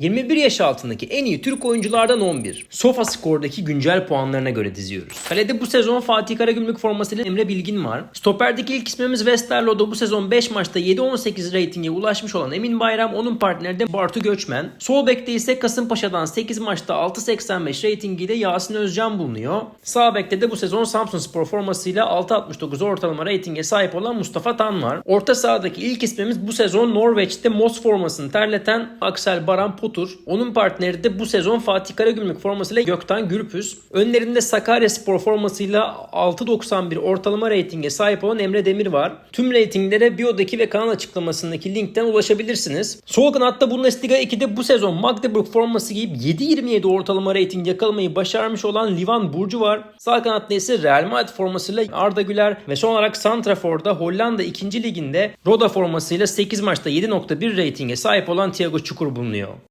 21 yaş altındaki en iyi Türk oyunculardan 11. Sofa Score'daki güncel puanlarına göre diziyoruz. Kalede bu sezon Fatih Karagümrük formasıyla Emre Bilgin var. Stoperdeki ilk ismimiz Westerlo'da bu sezon 5 maçta 7-18 reytinge ulaşmış olan Emin Bayram, onun partneri de Bartu Göçmen. Sol bekte ise Kasımpaşa'dan 8 maçta 6.85 reytingiyle Yasin Özcan bulunuyor. Sağ bekte de bu sezon Samsun Spor formasıyla 6.69 ortalama reytinge sahip olan Mustafa Tan var. Orta sahadaki ilk ismimiz bu sezon Norveç'te Moss formasını terleten Aksel Baran Potur. Onun partneri de bu sezon Fatih Karagümrük formasıyla Gökten Gürpüz. Önlerinde Sakarya Spor formasıyla 6.91 ortalama reytinge sahip olan Emre Demir var. Tüm reytinglere biyodaki ve kanal açıklamasındaki linkten ulaşabilirsiniz. Sol kanatta Bundesliga 2'de bu sezon Magdeburg forması giyip 7.27 ortalama reyting yakalamayı başarmış olan Livan Burcu var. Sağ kanatta ise Real Madrid formasıyla Arda Güler ve son olarak Santrafor'da Hollanda 2. liginde Roda formasıyla 8 maçta 7.1 reytinge sahip olan Thiago Çukur bulunuyor.